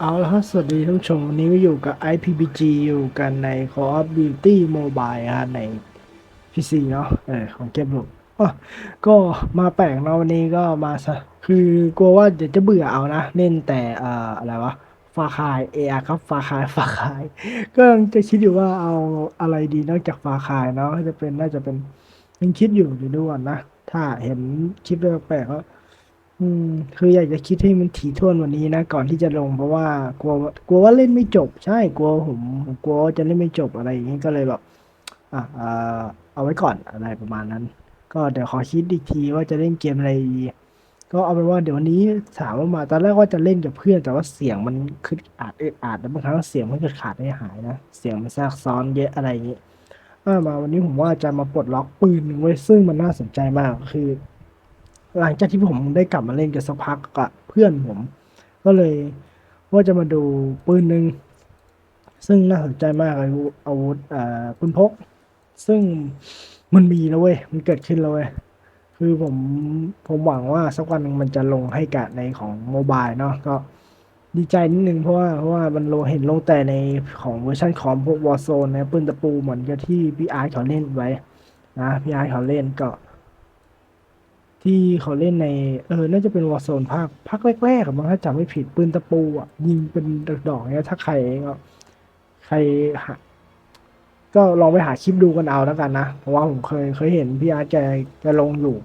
เอาละครับสวัสดีท่านผู้ชมวันนี้มาอยู่กับ IPBG อยู่กันใน Call of Duty Mobile ฮะใน PC เนาะเออของเกมลุดอ๋อก็มาแปลกเนาะวันนี้ก็มาซะคือกลัวว่าเดี๋ยวจะเบื่อเอานะ เล่นแต่อ่ออะไรวะฟาคายเออครับฟาคายฟาคาย ก็ยังจะคิดอยู่ว่าเอาอะไรดีนอกจากฟาคายเนาะจะเป็นน่าจะเป็นยังคิดอยู่อยู่ด้วยนะ ถ้าเห็นคลิปแปลกๆก็ อืม คืออยากจะคิดให้มันถี่ถ้วนกวันนี้นะ ก่อนที่จะลงเพราะว่ากลัวกลัวว่าเล่นไม่จบ ใช่กลัวผมผมกลัวว่าจะเล่นไม่จบอะไรอย่างนี้ก็เลยแบบอะเอ่อเอาไว้ก่อนอะไรประมาณนั้น ก็เดี๋ยวขอคิดอีกทีว่าจะเล่นเกมอะไรดีก็เอาเป็นว่าเดี๋ยววันนี้ถามว่ามาตอนแรกว่าจะเล่นกับเพื่อนแต่ว่าเสียงมันคืออาจอึดอัดแล้วบางครั้งเสียงมันเกิดขาดไม่หายนะเสียงมันแทรกซ้อนเยอะอะไรอย่างนี้อ่ามาวันนี้ผมว่าจะมาปลดล็อกปืนหนึ่งไว้ซึ่งมันน่าสนใจมากคือ หลังจากที่ผมได้กลับมาเล่นกันสักพักกับเพื่อนผม ก็เลยว่าจะมาดูปืนหนึ่งซึ่งน่าสนใจมากอาวุธอาวุธอ่าปืนพก ซึ่งมันมีแล้วเว้ยมันเกิดขึ้นแล้วเว้ยคือผมผมหวังว่าสักวันมันจะลงให้กะในของโมบายเนาะก็ดีใจนิดนึงเพราะว่าเพราะว่ามันลงเห็นลงแต่ในของเวอร์ชันของพวกวอร์โซนนะปืนตะปูเหมือนกับที่พี่อาร์เขาเล่นไว้นะพี่อาร์เขาเล่นก็ ที่เขาเล่นในเออน่าจะเป็นวอร์โซนภาคภาคแรกๆอะมั้งถ้าจำไม่ผิดปืนตะปูอะยิงเป็นดอกๆเนี่ยถ้าใครก็ใครหาก็ลองไปหาคลิปดูกันเอาแล้วกันนะเพราะว่าผมเคยเคยเห็นพี่อาร์ตแกแกลงอยู่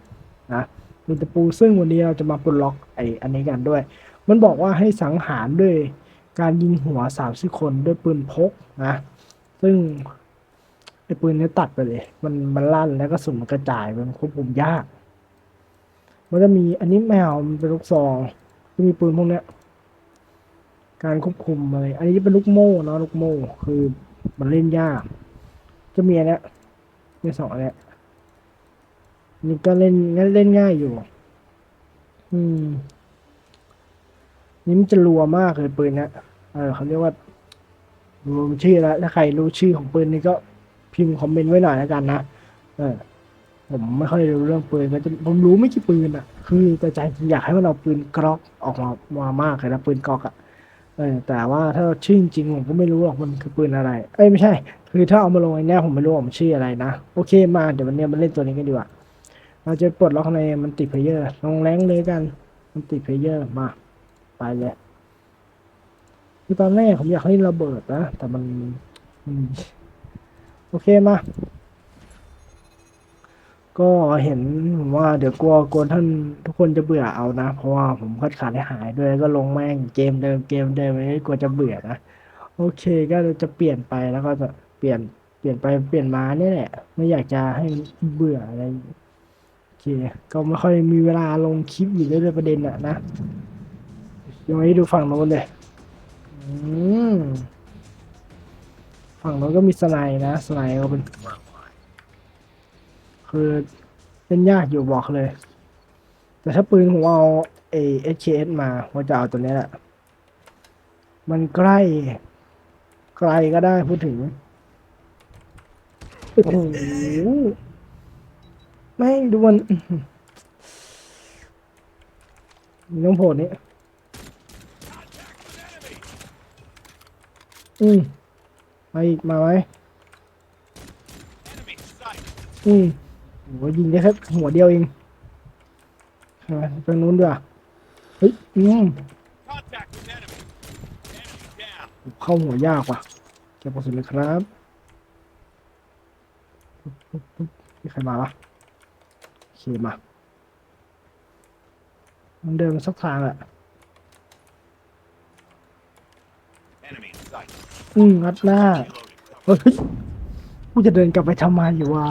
นะปืนตะปูซึ่งวันนี้เราจะมาปลดล็อกไออันนี้กันด้วย มันบอกว่าให้สังหารด้วยการยิงหัวสามสิบคนด้วยปืนพกนะซึ่งไอปืนเนี้ตัดไปเลย มันมันลั่นแล้วก็สุนมันกระจายมันควบคุมยาก มันจะมีอันนี้แมวมันเป็นลูกซองจะมีปืนพวกเนี้ย การควบคุมอะไร อันนี้จะเป็นลูกโม่เนาะลูกโม่คือมันเล่นยาก จะมีอันเนี้ยมีสองอันเนี้ยนี่ก็เล่นงั้นเล่นง่ายอยู่ อืม นี่มันจะรัวมากเลยปืนเนี้ยเออเขาเรียกว่ารู้ชื่อแล้วถ้าใครรู้ชื่อของปืนนี้ก็พิมพ์คอมเมนต์ไว้หน่อยแล้วกันนะ เออ ผมไม่ค่อยรู้เรื่องปืนก็จะผมรู้ไม่กี่ปืนอะ คือแต่ใจจริงอยากให้มันเอาปืนกรอกออกมามามากเลยนะปืนกรอกอะเออแต่ว่าถ้าชื่อจริงผมก็ไม่รู้หรอกมันคือปืนอะไร เอ้ยไม่ใช่ คือถ้าเอามาลงในเนี้ยผมไม่รู้ว่ามันชื่ออะไรนะโอเคมาเดี๋ยววันนี้ยมาเล่นตัวนี้กันดีกว่าเราจะปลดล็อกในมันติเพลเยอร์ลงแรงเลยกันมันติเพลเยอร์มาไปเลยคือตอนแรกผมอยากเล่นระเบิดนะแต่มันโอเคมา ก็เห็นผมว่าเดี๋ยวกลัวกลัวท่านทุกคนจะเบื่อเอานะ เพราะว่าผมคัดขาดให้หายด้วยแล้วก็ลงแม่งเกมเดิมเกมเดิมไม่กลัวจะเบื่อนะโอเคก็จะเปลี่ยนไปแล้วก็จะเปลี่ยนเปลี่ยนไปเปลี่ยนมาเนี่ยแหละ ไม่อยากจะให้เบื่ออะไรโอเคก็ไม่ค่อยมีเวลาลงคลิปอยู่เรื่อยๆประเด็นอะนะยังไม่ดูฝั่งโน้นเลยอืมฝั่งโน้นก็มีสไนด์นะสไนด์ก็เป็น คือเล่นยากอยู่บอกเลย แต่ถ้าปืนผมเอาเอ HKS มาว่าจะเอาตัวนี้แหละ มันใกล้ไกลก็ได้พูดถึงโอ้โหไม่ดูมันน้องโผล่นี้อืมมาอีกมาไหมอืม โหยิงได้แค่หัวเดียวเองใช่ไหมตรงนู้นด้วยเฮ้ยอืมเข้าหัวยากว่ะเก็บกระสุนเลยครับมีใครมาวะโอเคมา มันเดินมาสักทางแหละอืมงัดหน้า เฮ้ย กูจะเดินกลับไปทำไมอยู่วะ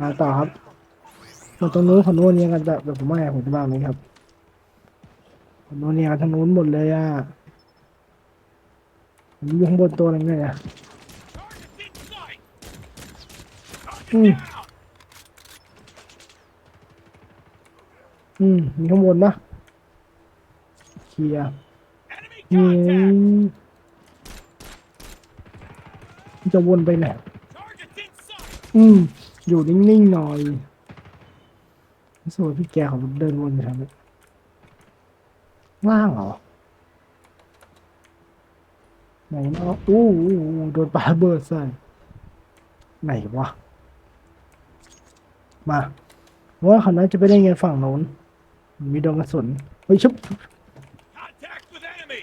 มาต่อครับมาตรงนู้นคนนู้นเนี่ยกันแบบแบบผมไม่ผมจะบ้างนี้ครับคนนู้นเนี่ยกันทางนู้นหมดเลยอะผมอยู่ข้างบนตัวหนึงเลยอะ Target in sight. Target Mm. down. อืมมีข้างบนปะเคลียร์มมันจะวนไปไหนอืม อยู่นิ่งๆหน่อยสวยพี่แกของเดินวนไปทางนี้ล่างเหรอ ไหนเนาะอู้อู้อู้โดนปาระเบิดใส่ไหนวะ มาว่าเขาน่าจะไปได้เงินฝั่งโน้น มีโดนกระสุนเฮ้ยชุบ Contact with enemy.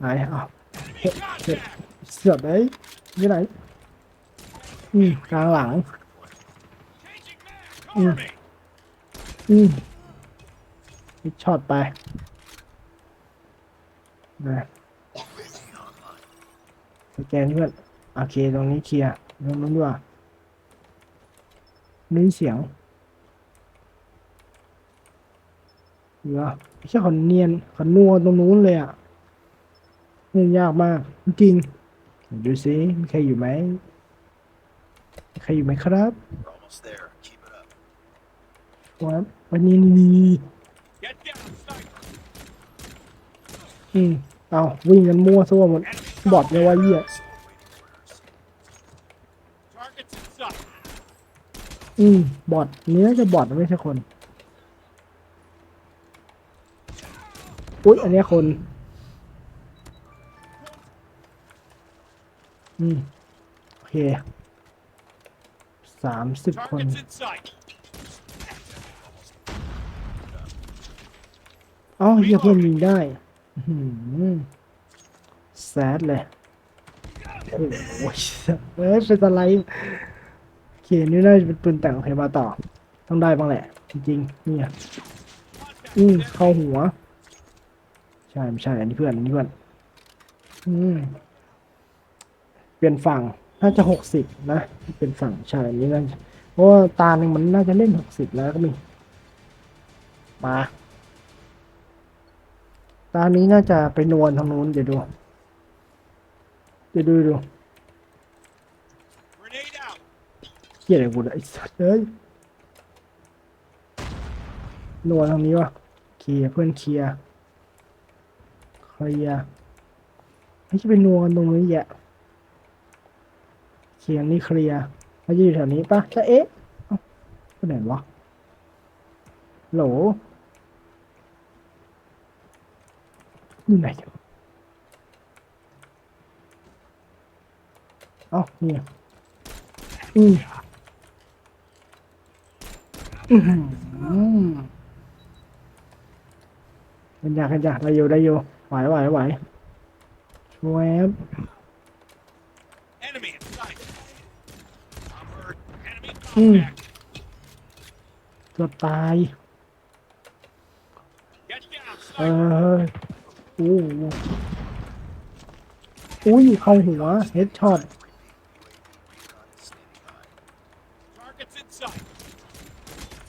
ไหนอ้าว Enemy contact. เสือกไอ้ยอยู่ไหน อืมกลางหลัง อืมอีกช็อตไปนะสแกนเพื่อนโอเคตรงนี้เคลียร์ตรงนู้นด้วยนี่เสียงเหรอไม่ใช่คนเนียนคนนัวตรงนู้นเลยอะนี่ยากมาก จริง ดูสิมีใครอยู่ไหม ใครอยู่ไหมครับ We're almost there. Keep it up. ครับวันนี้นี่นี่ Get down, sniper. อืมเอาวิ่งกันมั่วซั่วหมด Enemy บอดเลยว่าเหี้ย So awaiting orders. targets in sight. อืม บอดนี้น่าจะบอดไม่ใช่คนอุ๊ย อันเนี้ยคน อืม โอเค สามสิบคน Targets in sight. เอ้าเฮียเพื่อนยิงได้อื้อหือแซดเลย โอ้โหเอ้ยเป็นอะไรโอเคนี่น่าจะเป็นปืนแต่งโอเคมาต่อ ต้องได้บ้างแหละ จริงๆเนี่ย Contact อืม with เข้า enemy. หัว ใช่ไม่ใช่ อันนี้เพื่อน อันนี้เพื่อน อืม เปลี่ยนฝั่ง น่าจะหกสิบนะเป็นฝั่งช่อันนี้น่าจะเพราะว่าตาหนึ่งมันน่าจะเล่นหกสิบแล้วก็มี มาตานี้น่าจะไปนวลทางนู้นเดี๋ยวดูเดี๋ยวดูดูเกียดอะไรกูเนี่ยไอ้สัตว์เอ้ยนวลทางนี้วะเคลียเพื่อนเคลียเคลียไม่ใช่เป็นนวลตรงนี้แยะ ลียร์นี่เคลียร์เขาจะอยู่แถวนี้ปะจะเอ๊ะเอ้าไหนวะโหลอยู่ไหนวะเอาเนี่ยอืมอือหือกันยากันยาได้อยู่ได้อยู่ไหวไหวไหวช่วยครับ Enemy in sight. I'm hurt. อุ้ยเกืตาย เออโอ้โหอุ้ยเข้าหัวเฮดช็อต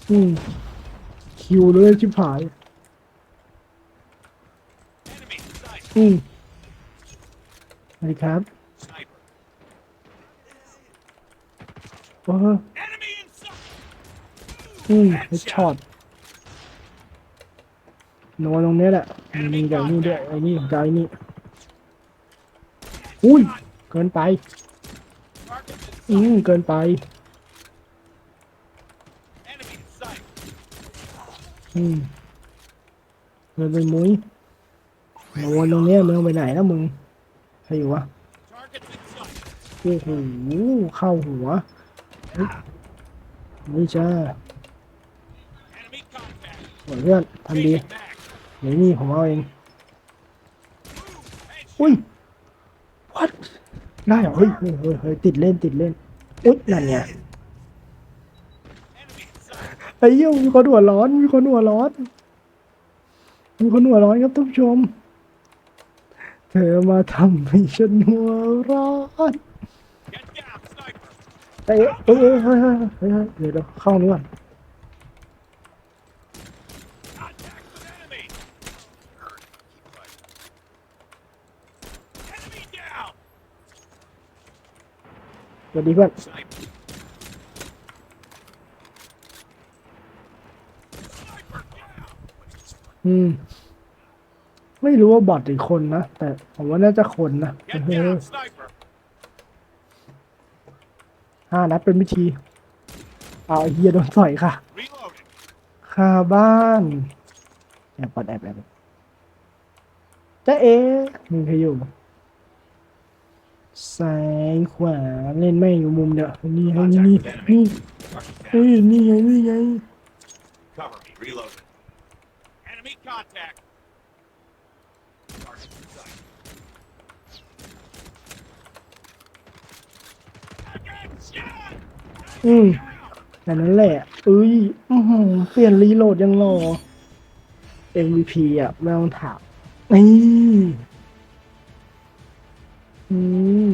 อืมคิวเลยชิบหายอืมสวัสดีครับโอ้ อืมเฮดช็อตโนตรงนี้แหละมีอย่างนี้ด้วยไอ้นี่กับไอ้นี่อุ้ย เกินไป อืมเกินไปอืมเกินไปมุ้ยโนตตรงนี้มึงไปไหนแล้วมึงใครอยู่วะโอ้โหเข้าหัวเฮ้ยนี่จ้า Enemy contact. ส วยเพื่อนทำดีเดี๋ยวนี่ผมเอาเอง อุ้ย what ได้เหรอเฮ้ยเฮ้ยเฮ้ยติดเล่นติดเล่น อุ๊ยนั่นไง Enemy in sight. ไอ้เหี้ยมีคนหัวร้อน มีคนหัวร้อน มีคนหัวร้อนครับท่านผู้ชม เธอมาทำให้ฉันหัวร้อน Get down, sniper. เอ้ยเอ้ยเฮ้ยเฮ้ยเฮ้ยเฮ้ยเดี๋ยวเดี๋ยวเข้านี้ก่อน Contact with enemy. Enemy down. สวัสดีเพื่อน Sniper. Sniper down. อืม ไม่รู้ว่าบอทหรือคนนะ แต่ผมว่าน่าจะคนนะ Get เฮ้ย down, sniper. ห้านัดเป็นวิธีเอาไอ้เฮียโดนต่อยค่ะ Reloading. คาบ้านใจแอบปัดแอบแอบจะเอ๊ะมึงใครอยู่ ซ้ายขวาเล่นแม่อยู่มุมเดียวนี่ไงนี่นี่นี่ Target เฮ้ยนี่ไงนี่ไง Cover me. Reloading. Enemy contact. Target in sight. I got shot! อืมแต่นั้นแหละอุ้ยอือหือเปลี่ยนรีโหลดยังรอ MVP อะไม่ต้องถามนี่ อืม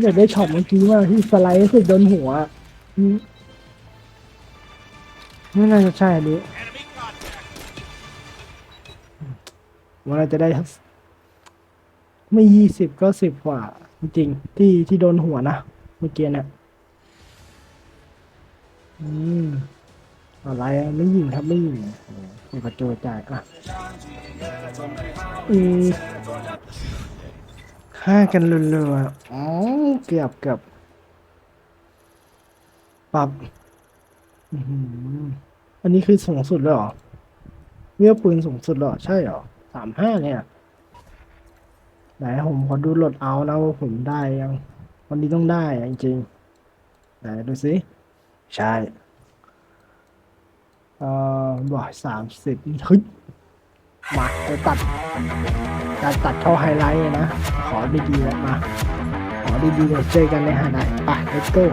อยากได้ช็อตเมื่อกี้มากที่สไลด์สึกโดนหัวอืมไม่น่าจะใช่อันนี้ว่าเราจะได้ทั้งไม่ยี่สิบก็สิบกว่า จริงๆที่ที่โดนหัวนะ เมื่อกี้เนี่ยอืม อะไรอะไม่ยิงครับไม่ยิงโอ้กระโจนจ่ายอะอืมฆ่ากันเร็วๆอ๋อเกือบเกือบปรับอันนี้คือสูงสุดเลยเหรอเรียกปืนสูงสุดเหรอ ใช่เหรอสามห้าเนี่ย ไหนผมขอดูโหลดเอานะว่าผมได้ยัง วันนี้ต้องได้จริงๆไหนดูสิ ใช่ เอ่อบอกสามสิบเฮ้ยมาจะตัด การตัดเข้าไฮไลท์นะ ขอดีๆแล้วมา ขอดีๆเดี๋ยวเจอกันในไฮไลท์ไป let's go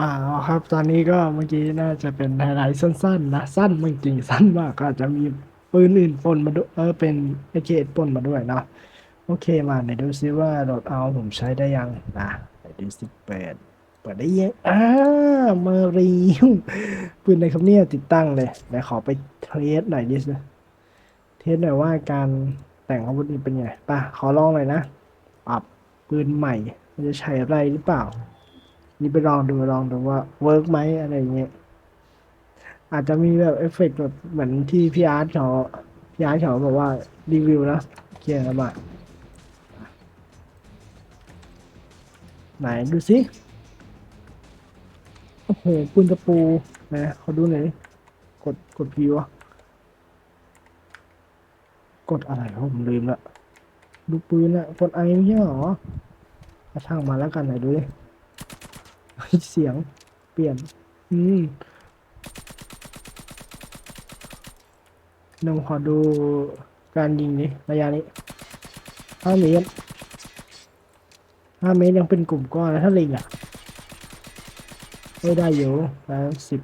อ่าครับ ตอนนี้ก็เมื่อกี้น่าจะเป็นไฮไลท์สั้น ๆ นะ สั้นจริงๆสั้นมากก็อาจจะมีปืนอื่นปนมาด้วยเออเป็นเอเคปนมาด้วยเนาะโอเคมาไหนดูซิว่าโหลดเอาผมใช้ได้ยังนะไหนดูสิเปิดเปิดได้ยังอ่ามารีวปืนในครับเนี่ยติดตั้งเลยเดี๋ยวขอไปเทสหน่อยดิสเทสหน่อยว่าการแต่งอาวุธนี้เป็นไงป่ะขอลองหน่อยนะปรับปืนใหม่มันจะใช้อะไรหรือเปล่า นี่ไปลองดูลองดูว่าเวิร์กไหมอะไรเงี้ยอาจจะมีแบบเอฟเฟกต์แบบเหมือนที่พี่อาร์ตเขาพี่อาร์ตเขาบอกว่ารีวิวนะเขียนมาไหนดูสิโอ้โหปืนตะปูนะเขาดูหน่อยกดกดพีวะกดอะไรผมลืมละดูปืนอะกดไอไม่ใช่หรอช่างมาแล้วกันไหนดูดิ เสียงเปลี่ยน อืมหนึ่งขอดูการยิงนี้ระยะนี้ห้าเมตรห้าเมตรยังเป็นกลุ่มก้อนแล้วถ้าลิงอะไม่ได้อยู่แล้วสิบ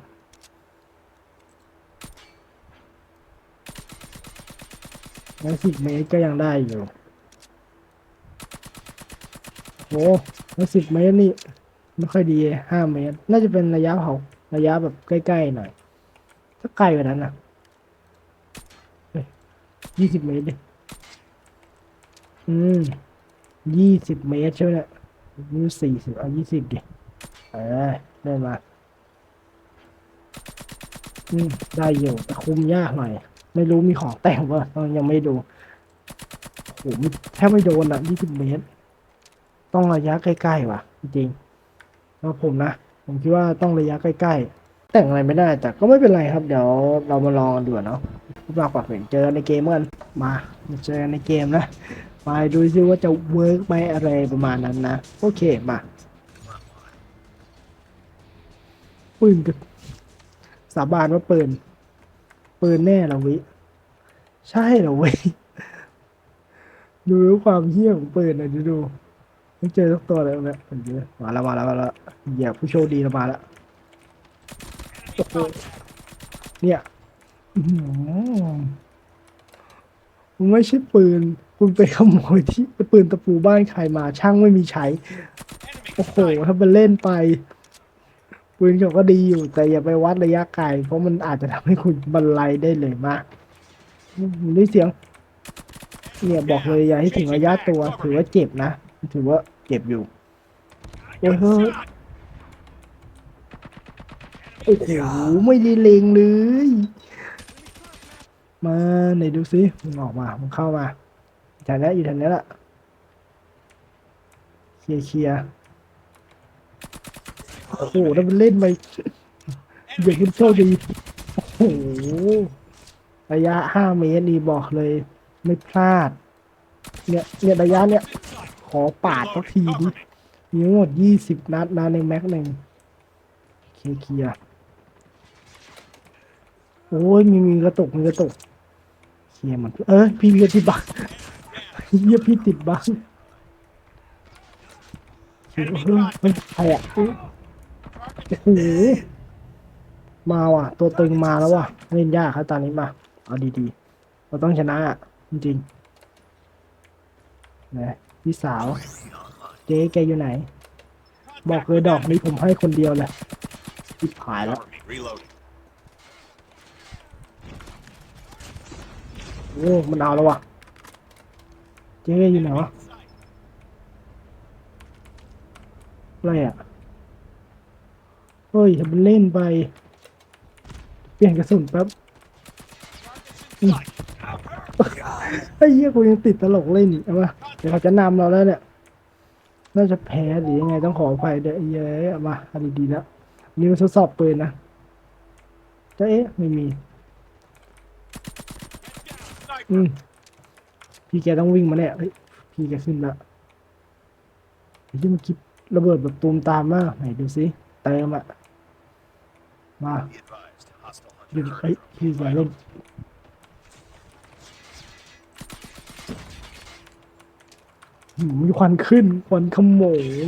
แล้วสิบเมตรก็ยังได้อยู่โอ้แล้วสิบเมตรนี่ ไม่ค่อยดีห้าเมตร น่าจะเป็นระยะเผาระยะแบบใกล้ๆหน่อยถ้าไกลกว่านั้นนะยี่สิบเมตรดิอืมยี่สิบเมตรใช่ไหมเนี่ยนี่สี่สิบเอายี่สิบดิเออได้มาอืมได้อยู่แต่คุมยากหน่อย ไม่รู้มีของแต่งป่ะยังไม่ดูไม่แทบไม่โดนอะยี่สิบเมตร ต้องระยะใกล้ๆว่ะ จริง ๆแล้วผมนะ ผมคิดว่าต้องระยะใกล้ๆ แต่งอะไรไม่ได้แต่ก็ไม่เป็นไรครับ เดี๋ยวเรามาลองกันดูเนาะมากกว่าเห็นเจอในเกมกันมาเจอในเกมนะมาดูซิว่าจะเวิร์กไหมอะไรประมาณนั้นนะ โอเคมาปืนกันสาบานว่าปืนปืนแน่เหราวิ ใช่เหรอเว้ยดูความเหี้ยของปืนน่อยดูดู ไม่เจอสักตัวเลยเนี่ยผมเจอมาแล้วมาแล้วมาแล้วเหยียบผู้โชคดีเรามาแล้วโอ้โหเนี่ยอื้อหือมันไม่ใช่ปืนคุณไปขโมยที่ปืนตะปูบ้านใครมา ช่างไม่มีใช้ Enemy โอ้โห sight. ถ้ามันเล่นไป ปืนเขาก็ดีอยู่ แต่อย่าไปวัดระยะไกล เพราะมันอาจจะทำให้คุณบรรลัยได้เลยมากอืมได้เสียง เนี่ยบอกเลยอย่าให้ถึงระยะตัว ถือว่าเจ็บนะ ถือว่า เจ็บอยู่โอ้ยเฮ้ยโอ้โหไม่ได้เลงเลย มาไหนดูซิมึงออกมามึงเข้ามาแถวนี้อยู่แถวนี้แหละเคลียร์เคลียร์โอ้โหถ้ามันเล่นไปอย่าคุณโชคดีโอ้โหระยะห้าเมตรนี่บอกเลย ไม่พลาด เนี่ยเนี่ยระยะเนี่ยข อปาดสักทีดิมีทั้งหมดยี่สิบนัดนะในแม็กหนึ่งเคลียร์เคลียโอ้ยมีมีกระตุกมีกระตุกเคลียร์มันเออพี่มีกระติดบักเยี่ยพี่ติดบักเฮ้ยเฮ้ยใครอะโอ้โหมาว่ะ ตัวตึงมาแล้วว่ะเล่นยากครับตอนนี้มาเอาดีๆเราต้องชนะจริงๆนะ พี่สาว เจ๊แกอยู่ไหน บอกเลยดอกนี้ผมให้คนเดียวแหละทิบหายแล้วโอ้มันเอาแล้ววะเจ๊อยู่ไหนวะอะไรอะเฮ้ยทำมันเล่นไป เปลี่ยนกระสุนแป๊บ ไอ้เหี้ยกูยังติดตลกเล่นอีกเอามาเดี๋ยวเขาจะนำเราแล้วเนี่ยน่าจะแพ้หรือยังไงต้องขออภัยด้วยไอ้เหี้ยเอามาเอาดีๆแล้วนี่มันทดสอบปืนนะจะเอ๊ะไม่มีอืมพี่แกต้องวิ่งมาเนี่ยเฮ้ยพี่แกขึ้นละเฮ้ยมันคิดระเบิดแบบตูมตามมากไหนดูสิเติมอะมา Be advised. Hostile ดู hunter. เฮ้ยพี่อย่าเล่นหืม มีควันขึ้น ควันขโมง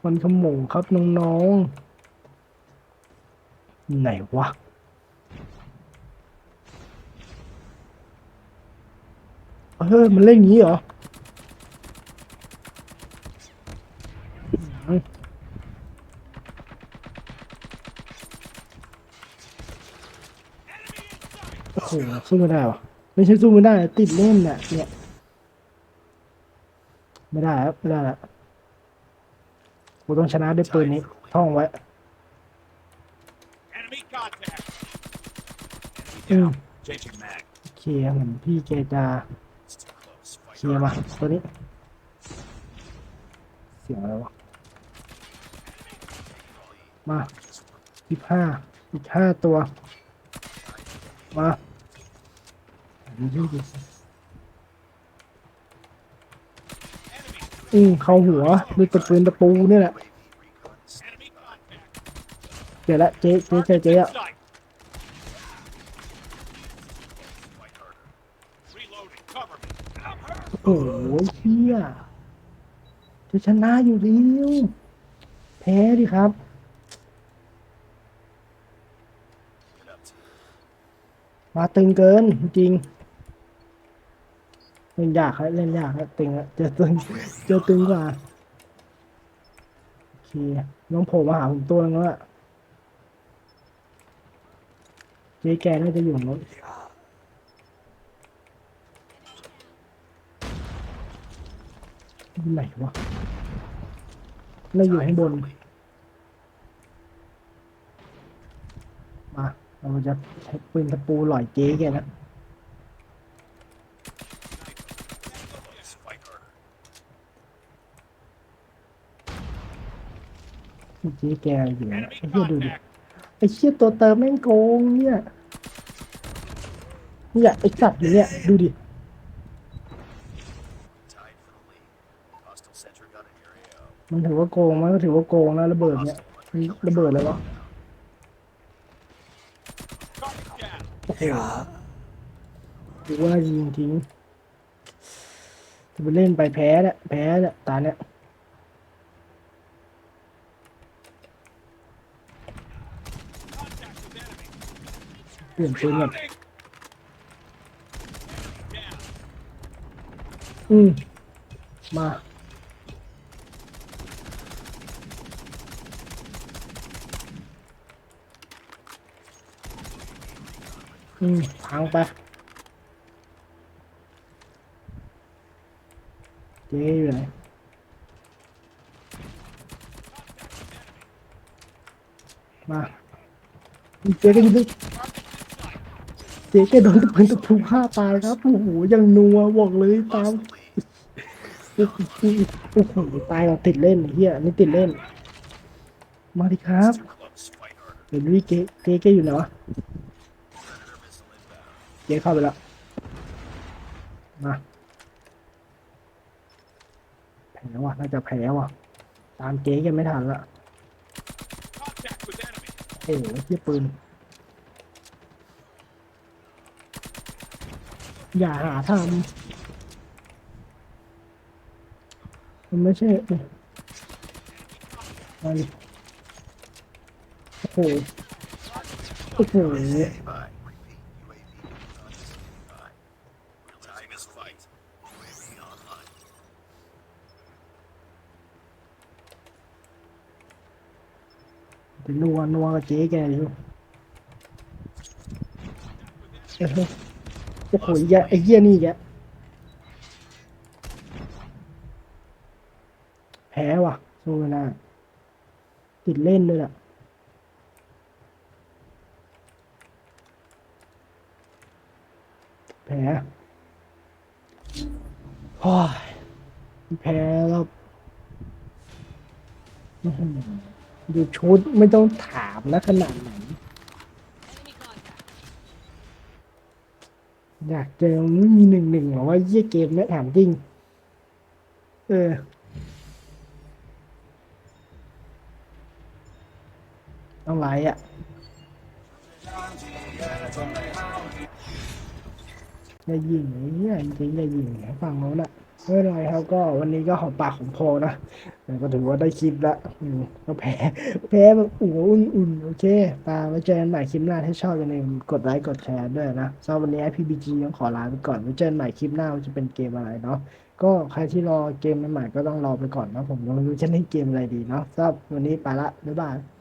ควันขโมงครับน้องๆ ไหนวะเฮ้ยมันเล่นงี้เหรอโอ้โหสู้ไม่ได้วะไม่ใช่สู้ไม่ได้ ติดเล่นน่ะเนี่ย ไม่ได้ครับไม่ได้ละกูต้องชนะด้วยปืนนี้ท่องไว้ Enemy contact. อืม Changing mag. โอเคเหมือนพี่เกจะ It's too close. เค Fight ลียร์ hard. มาตัวนี้ เสียงอะไรวะ มาอีกห้าอีกห้าตัว มาดูดิดูสิ Enemy. อืมเข้าหัวด้วยตะปืนตะปูเนี่ยแหละเดี๋ละเจ๊เจ๊ใช่เจ๊อะโอ้โหเชี่ยจะชนะอยู่แล้วแพ้ดิครับมาตึงเกินจริง เล่นยากครับเล่นยากครับตึงอะเจอตึงเจอตึงกว่าโอเคน้องโผล่มาหาผมตัวนึงแล้วอะเจ๊แกน่าจะอยู่รงนู้นไหนวะน่าอยู่ข้างบน มา เราจะใช้ปืนตะปูหล่อยเจ๊แกนะ เมื่อกี้แกอยู่นะ Enemy ไอ้เหี้ยดูดิ contact. ไอ้เชี่ยตัวเติมแม่งโกงเนี่ยเนี่ยไอ้สัตว์อยู่เนี่ยดูดิ Tied for the lead. Hostile sentry gun in your AO. มันถือว่าโกงมันก็ถือว่าโกงนะระเบิดเนี่ย Hostile มัน hunter-killer ระเบิดอะไรวะ Target down. โอ้โหถือว่ายิงทิ้งจะไปเล่นไปแพ้เนี่ยแพ้เนี่ยตาเนี่ย Contact with enemy. เปลี่ยนปืนก่อน Reloading. Down. อืมมาอืมพังไปเจ๊อยู่ไหนมาเจ๊ก็ยิง เจ๊แกโดนตะปืนตะพูฆ่าตายครับโอ้โหยังนัวบอกเลยตามโอ้โหตายเราติดเล่นไอ้เฮียนี่ติดเล่น มาดิครับเดี๋ยวดูดิเจ๊เจ๊แกอยู่ไหนวะเจ๊เข้าไปแล้วมาแพ้ว่ะน่าจะแพ้ว่ะ ตามเจ๊แกไม่ทันละ Contact with enemy. โอ้โหเฮียปืน อย่าหาทำมันไม่ใช่ไปโอ้โหโอ้โหนัวนัวกับเจ๊แกอยู่ โอ้โหไอ้เหี้ยไอ้เหี้ยนี่แกแพ้ว่ะสู้ไม่ได้ติดเล่นด้วยล่ะ แพ้โอ้ยแพ้แล้วอื้อหือดูชุดไม่ต้องถามนะขนาดไหน Enemy contact. อยากเจอม่มีหนึ่งหนึ่งหรอว่าเยี่ยเกมเนี่ยถามจริง เออ ต้องไลฟ์อะอย่ายิงไอ้เนี่ยจริงๆอย่ายิงฝั่งโน้นอะ ไม่เป็นไรครับ ก็วันนี้ก็หอมปากหอมคอนะก็ถือว่าได้คลิปละก็แพ้แพ้แบบอุ่นอุ่นๆโอเคตาไว้เจอกันใหม่คลิปหน้าถ้าชอบอย่าลืมกดไลค์กดแชร์ด้วยนะสำหรับวันนี้ PBG ต้องขอลาไปก่อนไว้เจอกันใหม่คลิปหน้าว่าจะเป็นเกมอะไรเนาะก็ใครที่รอเกมใหม่ๆก็ต้องรอไปก่อนนะผมยังไม่รู้จะเล่นเกมอะไรดีเนาะสำหรับวันนี้ไปละบ๊ายบาย